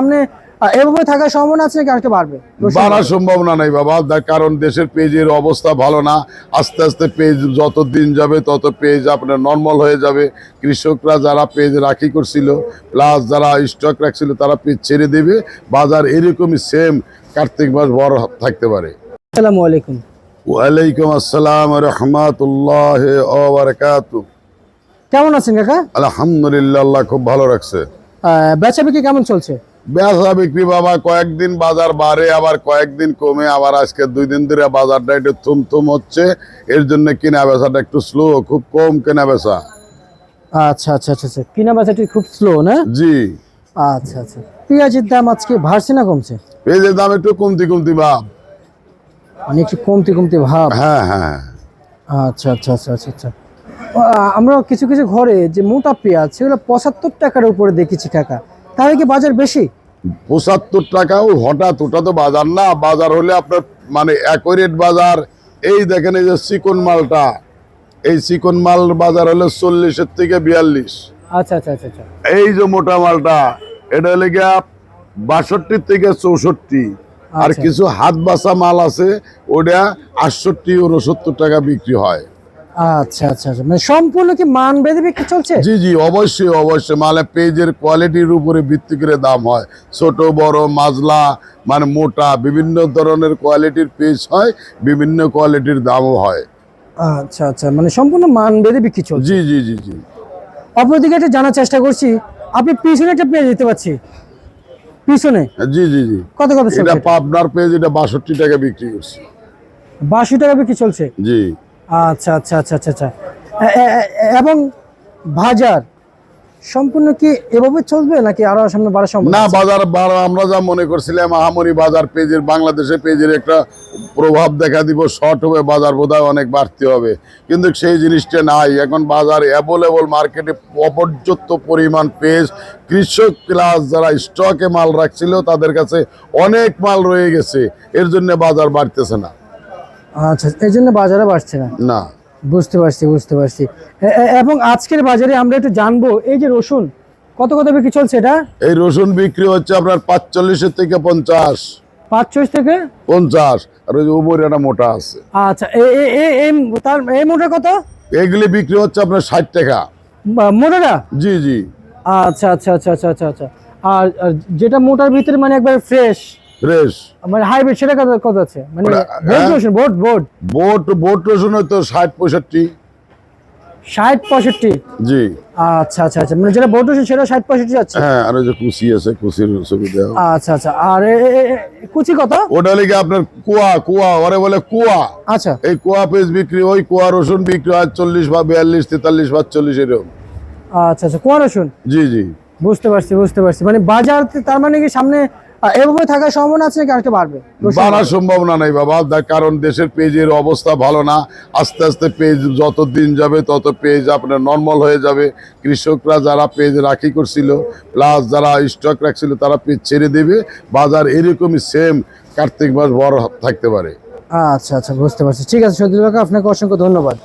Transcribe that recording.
সামনে এভাবে থাকার সম্ভাবনা আছে নাকি আরেকটু বাড়বে? বাড়ার সম্ভাবনা নাই বাবা তার কারণ দেশের পেজের অবস্থা ভালো না। আস্তে আস্তে পেজ যত দিন যাবে তত পেজ আপনার নর্মাল হয়ে যাবে। কৃষকরা যারা পেজ রাখি করছিল প্লাস যারা স্টক রাখছিল তারা পেজ ছেড়ে দেবে। বাজার এরকমই সেম কার্তিক মাস বড় থাকতে পারে। আসসালামু আলাইকুম। ওয়ালাইকুম আসসালাম রহমতুল্লাহ কেমন আছেন কাকা? আলহামদুলিল্লাহ আল্লাহ খুব ভালো রাখছে। বেচা বিক্রি কেমন চলছে? বেচা বিক্রি বাবা কয়েকদিন বাজার বাড়ে আবার কয়েকদিন কমে আবার আজকে দুই দিন ধরে বাজারটা একটু থুমথুম হচ্ছে। এর জন্য কিনা বেচাটা একটু স্লো খুব কম কেনা বেচা। আচ্ছা আচ্ছা আচ্ছা আচ্ছা। কিনা বেচাটি খুব স্লো না? জি। আচ্ছা আচ্ছা। পেঁয়াজের দাম আজকে বাড়ছে না কমছে? পেঁয়াজের দাম একটু কমতি কমতি ভাব। মানে একটু কমতে কমতে ভাব? হ্যাঁ হ্যাঁ। আচ্ছা আচ্ছা আচ্ছা আচ্ছা আচ্ছা। আমরা কিছু কিছু ঘরে যে মোটা পেঁয়াজ সেগুলো পঁচাত্তর টাকার উপরে দেখেছি কাকা। তাহলে কি বাজার বেশি? পঁচাত্তর টাকাও হঠাৎ ওটা তো বাজার। না বাজার হলে আপনার মানে অ্যাকোরেট বাজার। এই দেখেন এই যে চিকন মালটা। এই চিকন মাল বাজার হলে চল্লিশের থেকে বিয়াল্লিশ। আচ্ছা আচ্ছা আচ্ছা আচ্ছা। এই যে মোটা মালটা এটা হলে গিয়া বাষট্টি থেকে চৌষট্টি। আর আচ্ছা। কিছু হাত বাসা মাল আছে ওটা আটষট্টি ও উনসত্তর টাকা বিক্রি হয়। আচ্ছা আচ্ছা আচ্ছা। মানে সম্পূর্ণ কি মান বেঁধে বিক্রি চলছে? জি জি অবশ্যই অবশ্যই। মানে পেজের কোয়ালিটির উপরে ভিত্তি করে দাম হয়। ছোট বড় মাজলা মানে মোটা বিভিন্ন ধরনের কোয়ালিটির পেজ হয় বিভিন্ন কোয়ালিটির দামও হয়। আচ্ছা আচ্ছা। মানে সম্পূর্ণ মান বেঁধে বিক্রি চলছে। জি জি জি জি। অপরদিকে একটা জানার চেষ্টা করছি আপনি পিছনে একটা পেঁয়াজ দিতে পারছি পিছনে? জি জি জি। কত কত এটা পাবনার পেজ এটা বাষট্টি টাকা বিক্রি করছে। বাষট্টি টাকা বিক্রি চলছে? জি। আচ্ছা আচ্ছা আচ্ছা আচ্ছা আচ্ছা। এবং বাজার সম্পূর্ণ কি এভাবে চলবে নাকি আরও সামনে বাড়া সম্ভাবনা না বাজার বাড়া- আমরা যা মনে করছিলাম আহামরি বাজার পেজের বাংলাদেশে পেজের একটা প্রভাব দেখা দিব শর্ট হবে বাজার বোধহয় অনেক বাড়তে হবে। কিন্তু সেই জিনিসটা নাই। এখন বাজার অ্যাভেলেবল মার্কেটে অপর্যাপ্ত পরিমাণ পেজ কৃষক প্লাস যারা স্টকে মাল রাখছিল তাদের কাছে অনেক মাল রয়ে গেছে। এর জন্য বাজার বাড়তেছে না। আচ্ছা এই জন্য বাজারে বাড়ছে না? না। বুঝতে পারছি বুঝতে পারছি। এবং আজকের বাজারে আমরা একটু জানব এই যে রসুন কত কত বিক্রি চলছে এটা? এই রসুন বিক্রি হচ্ছে আপনার পাঁচচল্লিশের থেকে পঞ্চাশ। পাঁচ চল্লিশ থেকে? পঞ্চাশ। আর ওই উপরে একটা মোটা আছে। আচ্ছা তার এই মোটা কত? এগুলি বিক্রি হচ্ছে আপনার ষাট টাকা। মোটাটা? জি জি। আচ্ছা আচ্ছা আচ্ছা আচ্ছা আচ্ছা আচ্ছা। আর যেটা মোটার ভিতরে মানে একবার ফ্রেশ ফ্রেশ মানে হাইব্রিড সেটা কত কত আছে? মানে বোট? রসুন বোট বোট। বোট বোট রসুন হয়তো ষাট পঁয়ষট্টি। ষাট পঁয়ষট্টি? জি। আচ্ছা আচ্ছা আচ্ছা। মানে যেটা বোট রসুন সেটা ষাট পঁয়ষট্টি যাচ্ছে হ্যাঁ আর যে কুচি আছে কুচির আচ্ছা আচ্ছা। আর কুচি কত? ওটা আপনার কুয়া কুয়া ওরে বলে কুয়া। আচ্ছা। এই কুয়া পেজ বিক্রি ওই কুয়া রসুন বিক্রি হয় চল্লিশ বা এরকম। আচ্ছা আচ্ছা। কোয়া রসুন? জি জি। বুঝতে পারছি বুঝতে পারছি। মানে বাজার তার মানে কি সামনে এভাবে থাকার সম্ভাবনা আছে নাকি আরেকটু বাড়বে? বাড়ার সম্ভাবনা নাই বাবা। তার কারণ দেশের পেজের অবস্থা ভালো না। আস্তে আস্তে পেজ যত দিন যাবে তত পেজ আপনার নর্মাল হয়ে যাবে। কৃষকরা যারা পেজ রাখি করছিল প্লাস যারা স্টক রাখছিল তারা পেজ ছেড়ে দেবে। বাজার এরকমই সেম কার্তিক মাস বড় থাকতে পারে। আচ্ছা আচ্ছা বুঝতে পারছি। ঠিক আছে সদুল কাকা আপনাকে অসংখ্য ধন্যবাদ।